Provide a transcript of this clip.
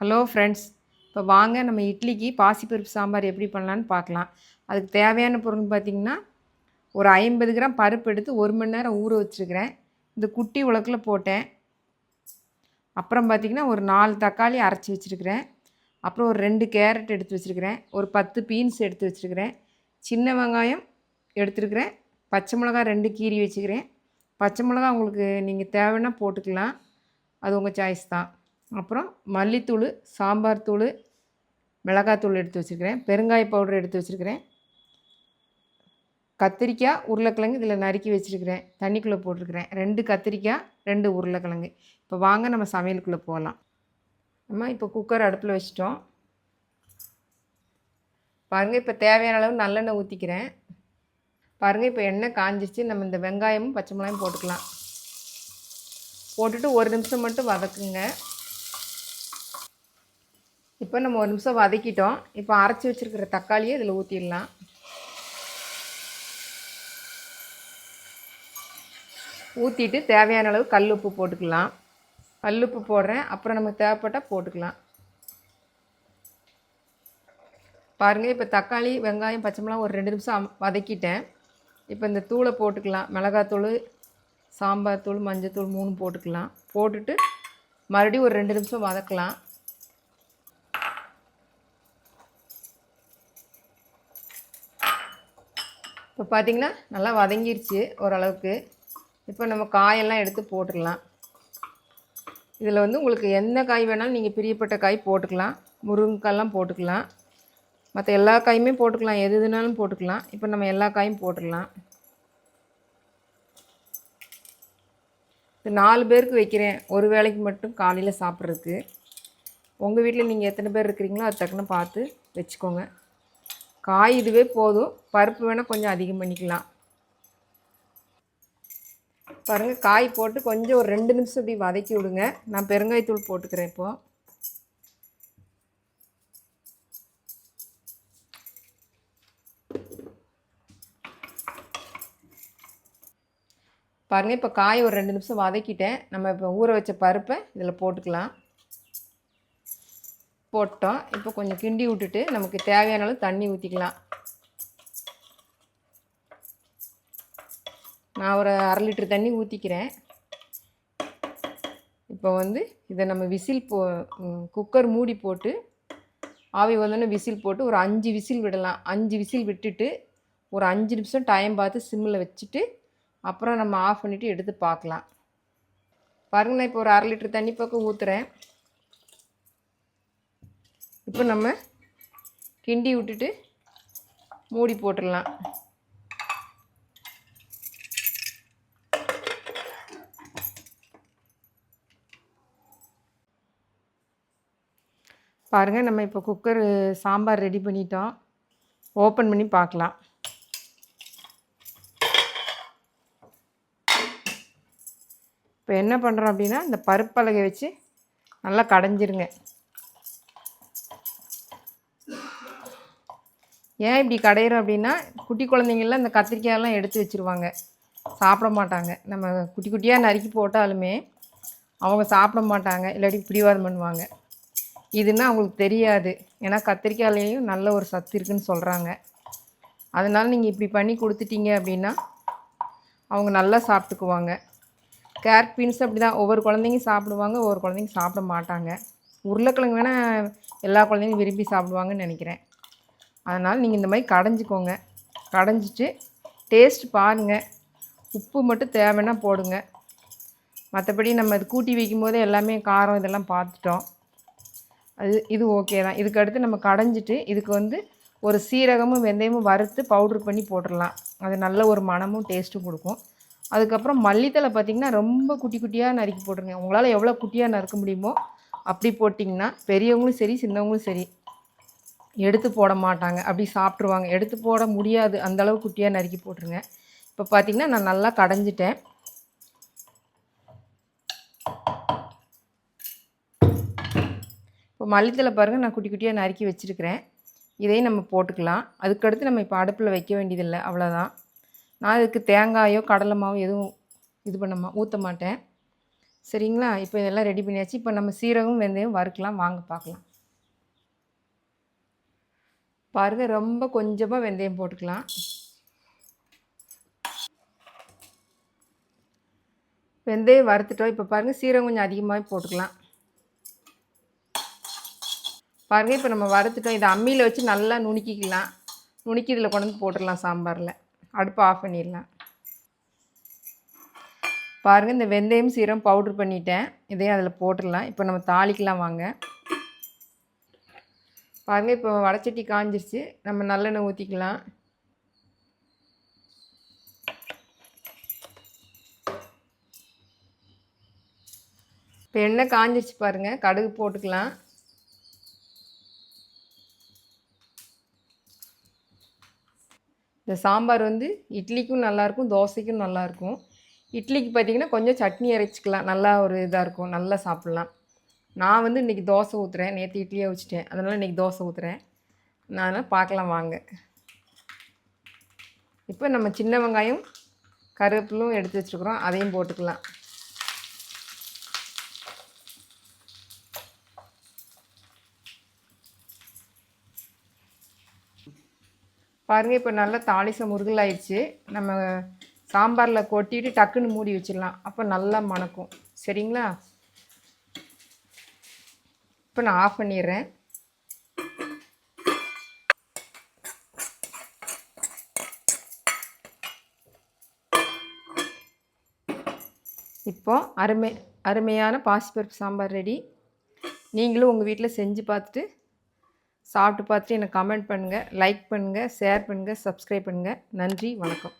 Hello friends இப்போ வாங்க நம்ம இட்லிக்கு பாசிப்பருப்பு சாம்பார் எப்படி பண்ணலான்னு பார்க்கலாம். அதுக்கு தேவையான பொருள் பார்த்திங்கன்னா ஒரு ஐம்பது கிராம் பருப்பு எடுத்து ஒரு மணி நேரம் ஊற வச்சுருக்கிறேன். இந்த குட்டி உலக்கில் போட்டேன். அப்புறம் பார்த்திங்கன்னா ஒரு நாலு தக்காளி அரைச்சி வச்சுருக்கிறேன். அப்புறம் ஒரு ரெண்டு கேரட் எடுத்து வச்சுருக்கிறேன். ஒரு பத்து பீன்ஸ் எடுத்து வச்சுருக்கிறேன். சின்ன வெங்காயம் எடுத்துருக்கிறேன். பச்சை மிளகா ரெண்டு கீரி வச்சுக்கிறேன். பச்சை மிளகா உங்களுக்கு நீங்கள் தேவைன்னா போட்டுக்கலாம். அது உங்கள் சாய்ஸ் தான். அப்புறம் மல்லித்தூள் சாம்பார் தூள் மிளகாத்தூள் எடுத்து வச்சுருக்கிறேன். பெருங்காய பவுடர் எடுத்து வச்சுருக்கிறேன். கத்திரிக்காய் உருளைக்கிழங்கு இதில் நறுக்கி வச்சுருக்கிறேன். தண்ணிக்குள்ளே போட்டிருக்கிறேன். ரெண்டு கத்திரிக்காய் ரெண்டு உருளைக்கிழங்கு. இப்போ வாங்க நம்ம சமையலுக்குள்ளே போகலாம். நம்ம இப்போ குக்கர் அடுப்பில் வச்சிட்டோம். பாருங்கள் இப்போ தேவையான அளவு நல்லெண்ணெய் ஊற்றிக்கிறேன் பாருங்கள் இப்போ எண்ணெய் காஞ்சிச்சு நம்ம இந்த வெங்காயமும் பச்சை மிளகாயும் போட்டுக்கலாம். போட்டுட்டு ஒரு நிமிஷம் மட்டும் வதக்குங்க. இப்போ நம்ம ஒரு நிமிஷம் வதக்கிட்டோம். இப்போ அரைச்சி வச்சுருக்கிற தக்காளியை இதில் ஊற்றிடலாம் ஊற்றிட்டு தேவையான அளவு கல் உப்பு போட்டுக்கலாம். கல் உப்பு போடுறேன். அப்புறம் நமக்கு தேவைப்பட்டால் போட்டுக்கலாம். பாருங்கள் இப்போ தக்காளி வெங்காயம் பச்சை மிளகா ஒரு ரெண்டு நிமிஷம் வதக்கிட்டேன். இப்போ இந்த தூளை போட்டுக்கலாம். மிளகாத்தூள் சாம்பார் தூள் மஞ்சத்தூள் மூணு போட்டுக்கலாம். போட்டுட்டு மறுபடியும் ஒரு ரெண்டு நிமிஷம் வதக்கலாம். இப்போ பார்த்தீங்கன்னா நல்லா வதங்கிருச்சு ஓரளவுக்கு. இப்போ நம்ம காயெல்லாம் எடுத்து போட்டுடலாம் இதில் வந்து உங்களுக்கு எந்த காய் வேணாலும் நீங்கள் பிரியப்பட்ட காய் போட்டுக்கலாம். முருங்கைக்காய்லாம் போட்டுக்கலாம். மற்ற எல்லா காயுமே போட்டுக்கலாம். எது எதுனாலும் போட்டுக்கலாம். இப்போ நம்ம எல்லா காயும் போட்டுடலாம். இது நாலு பேருக்கு வைக்கிறேன். ஒரு வேளைக்கு மட்டும் காலையில் சாப்பிட்றதுக்கு. உங்கள் வீட்டில் நீங்கள் எத்தனை பேர் இருக்கிறீங்களோ அது தக்குன்னு பார்த்து வச்சுக்கோங்க. காய் இதுவே போதும். பருப்பு வேணால் கொஞ்சம் அதிகம் பண்ணிக்கலாம். பாருங்கள் காய் போட்டு கொஞ்சம் ஒரு ரெண்டு நிமிஷம் இப்படி வதக்கி விடுங்க. நான் பெருங்காயத்தூள் போட்டுக்கிறேன் இப்போது பாருங்கள் இப்போ காய் ஒரு ரெண்டு நிமிஷம் வதக்கிட்டேன். நம்ம இப்போ ஊற வச்ச பருப்பை இதில் போட்டுக்கலாம். போட்டோம். இப்போ கொஞ்சம் கிண்டி விட்டுட்டு நமக்கு தேவையான அளவு தண்ணி ஊற்றிக்கலாம் நான் ஒரு அரை லிட்டர் தண்ணி ஊற்றிக்கிறேன் இப்போ வந்து இதை நம்ம விசில் போ குக்கர் மூடி போட்டு ஆவி வந்தோடனே விசில் போட்டு ஒரு அஞ்சு விசில் விடலாம். அஞ்சு விசில் விட்டுட்டு ஒரு அஞ்சு நிமிஷம் டைம் பார்த்து சிம்மில் வச்சுட்டு அப்புறம் நம்ம ஆஃப் பண்ணிவிட்டு எடுத்து பார்க்கலாம். பாருங்கள் நான் இப்போ ஒரு அரை லிட்டர் தண்ணி பக்கம் ஊற்றுறேன் இப்போ நம்ம கிண்டி விட்டுட்டு மூடி போட்டுடலாம். பாருங்கள் நம்ம இப்போ குக்கர் சாம்பார் ரெடி பண்ணிட்டோம். ஓப்பன் பண்ணி பார்க்கலாம். இப்போ என்ன பண்ணுறோம் அப்படின்னா இந்த பருப்பலகை வச்சு நல்லா கடைஞ்சிருங்க. ஏன் இப்படி கடையிறோம் அப்படின்னா குட்டி குழந்தைங்கள்லாம் இந்த கத்திரிக்காயெல்லாம் எடுத்து வச்சுருவாங்க. சாப்பிட மாட்டாங்க. நம்ம குட்டி குட்டியாக நறுக்கி போட்டாலுமே அவங்க சாப்பிட மாட்டாங்க. இல்லாட்டி பிடிவாதம் பண்ணுவாங்க. இதுன்னா அவங்களுக்கு தெரியாது. ஏன்னா கத்திரிக்காயிலையும் நல்ல ஒரு சத்து இருக்குன்னு சொல்கிறாங்க அதனால் நீங்கள் இப்படி பண்ணி கொடுத்துட்டீங்க அப்படின்னா அவங்க நல்லா சாப்பிட்டுக்குவாங்க. கேரட் பீன்ஸ் அப்படி தான் ஒவ்வொரு குழந்தைங்க சாப்பிடுவாங்க ஒவ்வொரு குழந்தைங்க சாப்பிட மாட்டாங்க. உருளைக்கிழங்கு வேணால் எல்லா குழந்தைங்களும் விரும்பி சாப்பிடுவாங்கன்னு நினைக்கிறேன். அதனால் நீங்கள் இந்த மாதிரி கடைஞ்சிக்கோங்க. கடைஞ்சிட்டு டேஸ்ட் பாருங்கள் உப்பு மட்டும் தேவைன்னா போடுங்க. மற்றபடி நம்ம இது கூட்டி வைக்கும் போதே எல்லாமே காரம் இதெல்லாம் பார்த்துட்டோம். அது இது ஓகே தான். இதுக்கு அடுத்து நம்ம கடைஞ்சிட்டு இதுக்கு வந்து ஒரு சீரகமும் வெந்தயமும் வறுத்து பவுட்ரு பண்ணி போட்டுடலாம். அது நல்ல ஒரு மணமும் டேஸ்ட்டும் கொடுக்கும். அதுக்கப்புறம் மல்லித்தலை பார்த்திங்கன்னா ரொம்ப குட்டி குட்டியாக நறுக்கி போட்டுருங்க. உங்களால் எவ்வளோ குட்டியாக நறுக்க முடியுமோ அப்படி போட்டிங்கன்னா பெரியவங்களும் சரி சின்னவங்களும் சரி. எடுத்து போட மாட்டாங்க. அப்படி சாப்பிட்ருவாங்க எடுத்து போட முடியாது. அந்த அளவு குட்டியாக நறுக்கி போட்டுருங்க. இப்போ பார்த்திங்கன்னா நான் நல்லா கடைஞ்சிட்டேன். இப்போ மல்லித்தலை பாருங்கள் நான் குட்டி குட்டியாக நறுக்கி வச்சுருக்கிறேன். இதையும் நம்ம போட்டுக்கலாம். அதுக்கடுத்து நம்ம இப்போ அடுப்பில் வைக்க வேண்டியதில்லை. அவ்வளோதான் நான் இதுக்கு தேங்காயோ கடலை மாவோ எதுவும் இது பண்ண மா ஊற்ற மாட்டேன். சரிங்களா? இப்போ இதெல்லாம் ரெடி பண்ணியாச்சு. இப்போ நம்ம சீரகம் வெந்தயம் வறுக்கலாம். வாங்க பார்க்கலாம் பாருங்க ரொம்ப கொஞ்சமாக வெந்தயம் போட்டுக்கலாம். வெந்தயம் வறுத்துட்டோம். இப்போ பாருங்கள் சீரகம் கொஞ்சம் அதிகமாகவே போட்டுக்கலாம். பாருங்கள் இப்போ நம்ம வறுத்துட்டோம். இதை அம்மியில் வச்சு நல்லா நுணுக்கிக்கலாம். நுணுக்கி இதில் கொண்டு வந்து போட்டுடலாம் சாம்பாரில். அடுப்பை ஆஃப் பண்ணிடலாம். பாருங்கள் இந்த வெந்தயம் சீரம் பவுட்ரு பண்ணிட்டேன். இதையும் அதில் போட்டுடலாம். இப்போ நம்ம தாளிக்கலாம் வாங்க. பாருங்கள் இப்போ வடச்சட்டி காஞ்சிருச்சு. நம்ம நல்லெண்ணெய் ஊற்றிக்கலாம் இப்போ எண்ணெய் காஞ்சிருச்சு பாருங்கள் கடுகு போட்டுக்கலாம். இந்த சாம்பார் வந்து இட்லிக்கும் நல்லாயிருக்கும் தோசைக்கும் நல்லாயிருக்கும் இட்லிக்கு பார்த்திங்கன்னா கொஞ்சம் சட்னி அரைச்சிக்கலாம். நல்லா ஒரு இதாக இருக்கும் நல்லா சாப்பிட்லாம். நான் வந்து இன்றைக்கி தோசை ஊற்றுறேன் நேற்று இட்லியே வச்சுட்டேன். அதனால் இன்றைக்கி தோசை ஊற்றுறேன் நான் பார்க்கலாம் வாங்க. இப்போ நம்ம சின்ன வெங்காயம் கருவேப்பிலும் எடுத்து வச்சுருக்குறோம். அதையும் போட்டுக்கலாம். பாருங்கள் இப்போ நல்லா தாளிசம் முருகல் ஆயிடுச்சு நம்ம சாம்பாரில் கொட்டிட்டு டக்குன்னு மூடி வச்சிடலாம். அப்போ நல்லா மணக்கும். சரிங்களா? இப்போ நான் ஆஃப் பண்ணிடுறேன். இப்போ அருமை அருமையான பாசிப்பருப்பு சாம்பார் ரெடி. நீங்களும் உங்கள் வீட்டில் செஞ்சு பார்த்துட்டு சாப்பிட்டு பார்த்துட்டு எனக்கு கமெண்ட் பண்ணுங்கள் லைக் பண்ணுங்கள் ஷேர் பண்ணுங்கள் சப்ஸ்கிரைப் பண்ணுங்கள் நன்றி வணக்கம்.